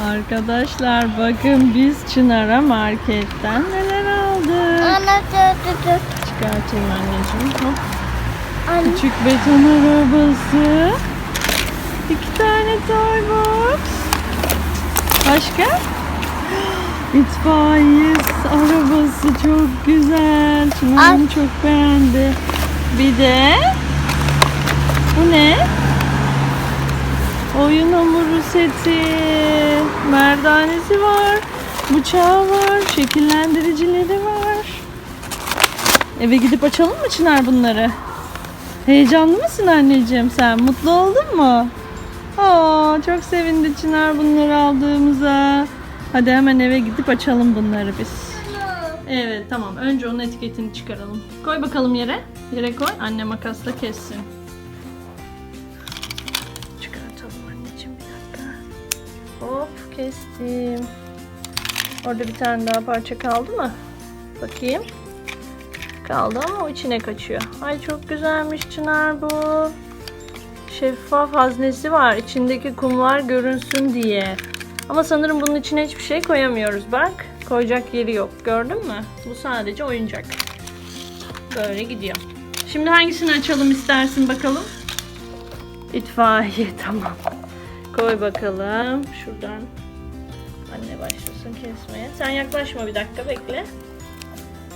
Arkadaşlar bakın biz Çınar'a marketten neler aldık. Ana dur dur dur. Çıkartayım anneciğim. Hop. Anne. Küçük beton arabası. İki tane toy box. Başka? İtfaiye arabası çok güzel. Çınar bunu çok beğendi. Bir de bu ne? Oyun hamuru seti. Merdanesi var. Bıçağı var. Şekillendiricileri var. Eve gidip açalım mı Çınar bunları? Heyecanlı mısın anneciğim sen? Mutlu oldun mu? Aa, çok sevindi Çınar bunları aldığımıza. Hadi hemen eve gidip açalım bunları biz. Evet tamam. Önce onun etiketini çıkaralım. Koy bakalım yere. Yere koy. Anne makasla kessin. Kestim. Orada bir tane daha parça kaldı mı? Bakayım. Kaldı ama o içine kaçıyor. Ay çok güzelmiş Çınar bu. Şeffaf haznesi var. İçindeki kumlar görünsün diye. Ama sanırım bunun içine hiçbir şey koyamıyoruz. Bak koyacak yeri yok. Gördün mü? Bu sadece oyuncak. Böyle gidiyor. Şimdi hangisini açalım istersin bakalım? İtfaiye tamam. Koy bakalım. Şuradan anne başlasın kesmeye. Sen yaklaşma bir dakika bekle.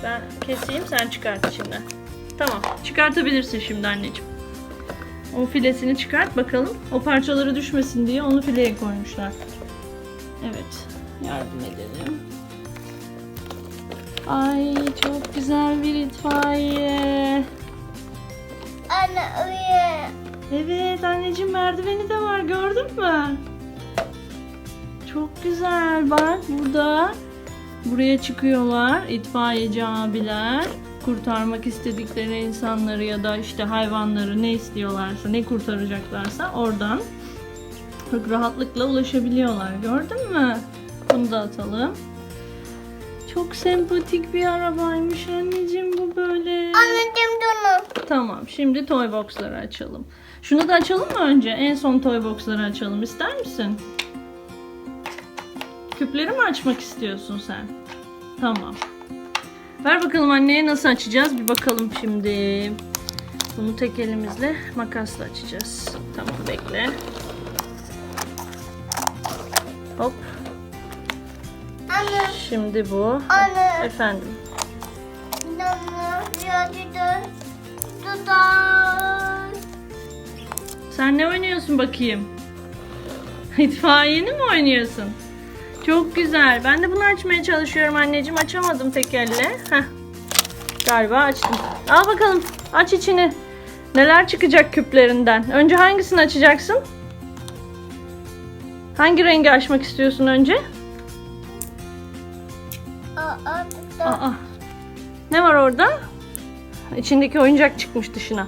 Ben keseyim sen çıkart içinden. Tamam çıkartabilirsin şimdi anneciğim. O filesini çıkart bakalım. O parçaları düşmesin diye onu fileye koymuşlar. Evet yardım edelim. Ay çok güzel bir itfaiye. Anne uyu. Evet anneciğim merdiveni de var gördün mü? Çok güzel bak burada buraya çıkıyorlar itfaiyeci abiler kurtarmak istedikleri insanları ya da işte hayvanları ne istiyorlarsa ne kurtaracaklarsa oradan çok rahatlıkla ulaşabiliyorlar gördün mü? Bunu da atalım. Çok sempatik bir arabaymış anneciğim bu böyle. Anneciğim dur. Tamam şimdi toy box'ları açalım. Şunu da açalım mı önce? En son toy box'ları açalım ister misin? Küpleri mi açmak istiyorsun sen? Tamam. Ver bakalım anneye nasıl açacağız bir bakalım şimdi. Bunu tek elimizle makasla açacağız. Tamam bekle. Hop. Anne. Şimdi bu. Anne. Efendim. Sen ne oynuyorsun bakayım? İtfaiyeni mi oynuyorsun? Çok güzel. Ben de bunu açmaya çalışıyorum anneciğim. Açamadım tek elle. Heh. Galiba açtım. Al bakalım. Aç içini. Neler çıkacak küplerinden? Önce hangisini açacaksın? Hangi rengi açmak istiyorsun önce? Aa. Aa. Ne var orada? İçindeki oyuncak çıkmış dışına.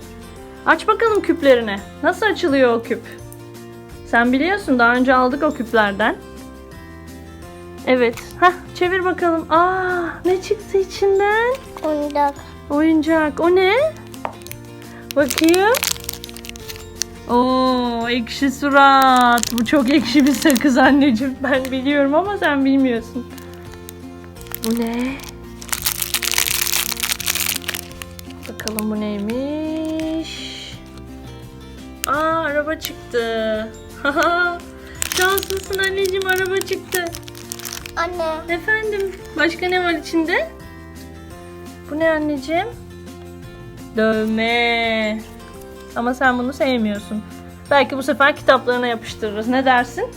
Aç bakalım küplerini. Nasıl açılıyor o küp? Sen biliyorsun daha önce aldık o küplerden. Evet. Hah çevir bakalım. Aa ne çıktı içinden? Oyuncak. Oyuncak. O ne? Bakayım. Oo ekşi surat. Bu çok ekşi bir sakız anneciğim. Ben biliyorum ama sen bilmiyorsun. Bu ne? Bakalım bu neymiş? Aa araba çıktı. Şanslısın anneciğim araba çıktı. Anne. Efendim başka ne var içinde? Bu ne anneciğim? Dövme. Ama sen bunu sevmiyorsun. Belki bu sefer kitaplarına yapıştırırız. Ne dersin?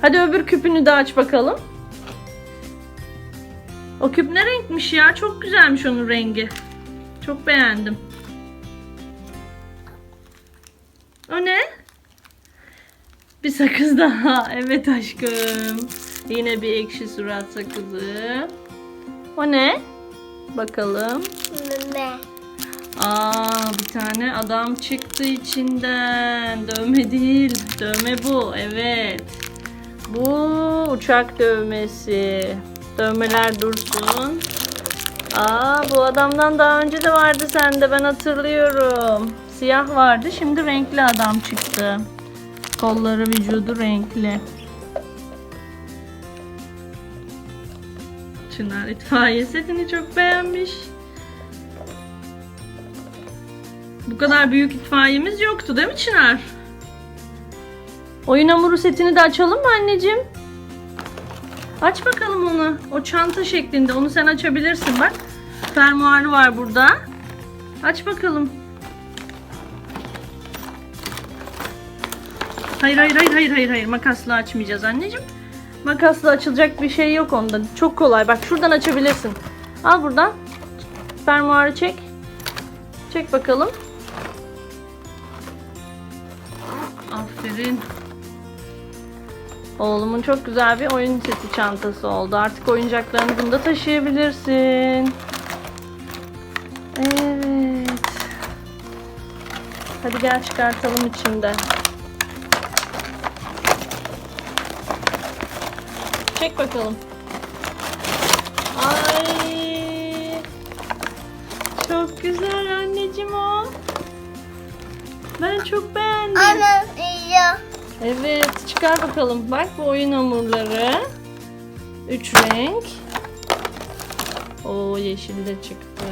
Hadi öbür küpünü de aç bakalım. O küp ne renkmiş ya? Çok güzelmiş onun rengi. Çok beğendim. O ne? Bir sakız daha. Evet aşkım. Yine bir ekşi surat sakızı. O ne? Bakalım. Meme. Aa bir tane adam çıktı içinden. Dövme değil. Dövme bu. Evet. Bu uçak dövmesi. Dövmeler dursun. Aa bu adamdan daha önce de vardı sende ben hatırlıyorum. Siyah vardı şimdi renkli adam çıktı. Kolları vücudu renkli. Çınar itfaiye setini çok beğenmiş. Bu kadar büyük itfaiyemiz yoktu değil mi Çınar? Oyun hamuru setini de açalım mı anneciğim? Aç bakalım onu. O çanta şeklinde. Onu sen açabilirsin bak. Fermuarı var burada. Aç bakalım. Hayır hayır hayır hayır hayır hayır makasla açmayacağız anneciğim. Makasla açılacak bir şey yok onda. Çok kolay. Bak şuradan açabilirsin. Al buradan. Fermuarı çek. Çek bakalım. Aferin. Oğlumun çok güzel bir oyun seti çantası oldu. Artık oyuncaklarını bunda taşıyabilirsin. Evet. Hadi gel çıkartalım içinde. Çek bakalım. Ay. Çok güzel anneciğim o. Ben çok beğendim. Anne yiyor. Evet, çıkar bakalım. Bak bu oyun hamurları. Üç renk. O yeşil de çıktı.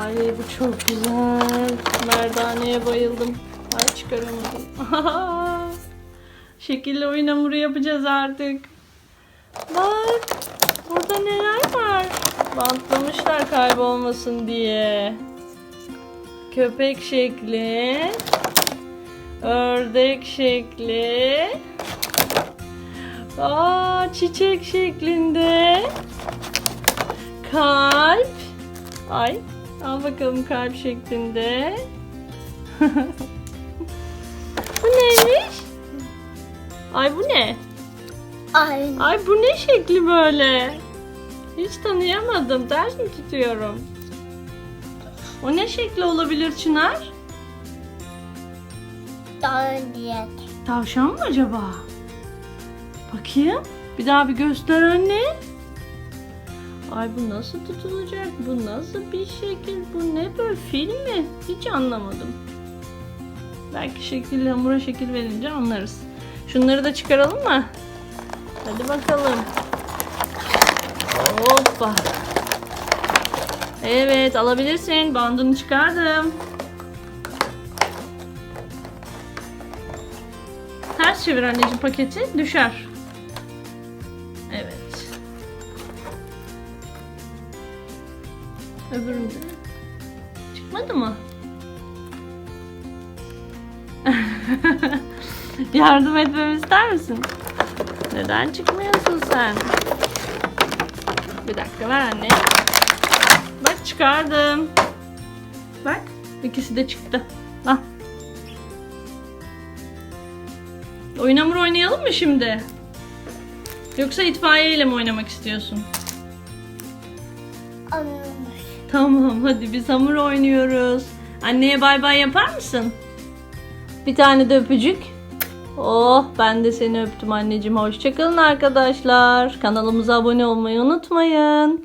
Ay bu çok güzel. Merdaneye bayıldım. Ay çıkaramadım. Şekilli oyun hamuru yapacağız artık. Bak burada neler var. Bantlamışlar kaybolmasın diye. Köpek şekli. Ördek şekli. Aa, çiçek şeklinde. Kalp. Ay, al bakalım kalp şeklinde. Ay bu ne? Ay. Ay bu ne şekli böyle? Hiç tanıyamadım. Ters mi tutuyorum? O ne şekli olabilir Çınar? Diyet. Tavşan mı acaba? Bakayım. Bir daha bir göster anne. Ay bu nasıl tutulacak? Bu nasıl bir şekil? Bu ne böyle fil mi? Hiç anlamadım. Belki şekil hamura şekil verince anlarız. Şunları da çıkaralım mı? Hadi bakalım. Hoppa. Evet alabilirsin. Bandını çıkardım. Ters çevir anneciğim paketi düşer. Evet. Öbüründe. Çıkmadı mı? Yardım etmemi ister misin? Neden çıkmıyorsun sen? Bir dakika ver anne. Bak çıkardım. Bak ikisi de çıktı. Al. Oyun hamuru oynayalım mı şimdi? Yoksa itfaiye ile mi oynamak istiyorsun? Anlamış. Tamam hadi biz hamur oynuyoruz. Anneye bay bay yapar mısın? Bir tane de öpücük. Oh ben de seni öptüm anneciğim. Hoşçakalın arkadaşlar. Kanalımıza abone olmayı unutmayın.